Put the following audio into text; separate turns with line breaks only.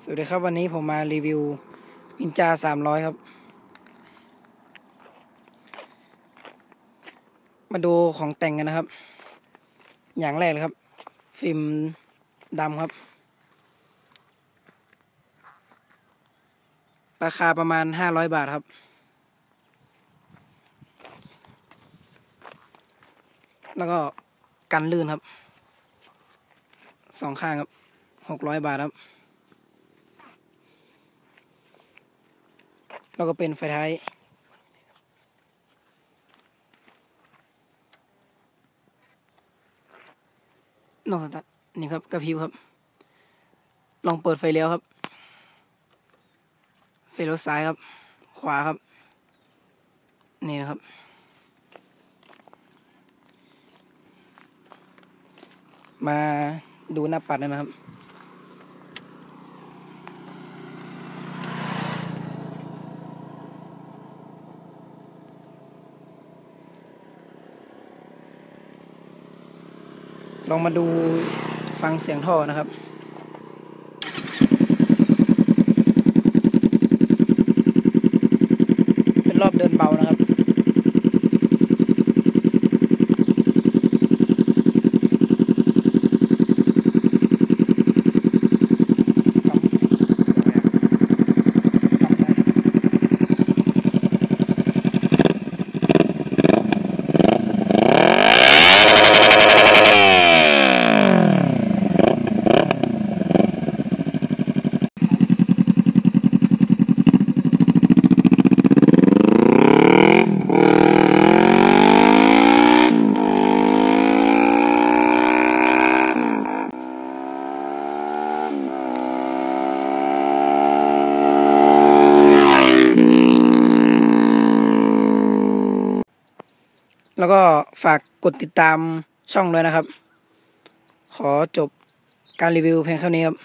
สวัสดีครับวันนี้ผมมารีวิวนินจาสามร้อยครับ มาดูของแต่งกันนะครับ อย่างแรกเลยครับ ฟิล์มดำครับ ราคาประมาณห้าร้อยบาทครับ แล้วก็กันลื่นครับ สองข้างครับหกร้อยบาทครับ แล้วก็เป็นไฟท้ายลองสตาร์ทนี่ครับกระพริบครับ ลองเปิดไฟเลี้ยวครับ ไฟเลี้ยวซ้ายครับ ขวาครับ นี่นะครับ มาดูหน้าปัดนะครับ ลองมาดูฟังเสียงท่อนะครับ เป็นรอบเดินเบานะครับ แล้วก็ฝากกดติดตามช่องด้วยนะครับ ขอจบการรีวิวเพียงเท่านี้ครับ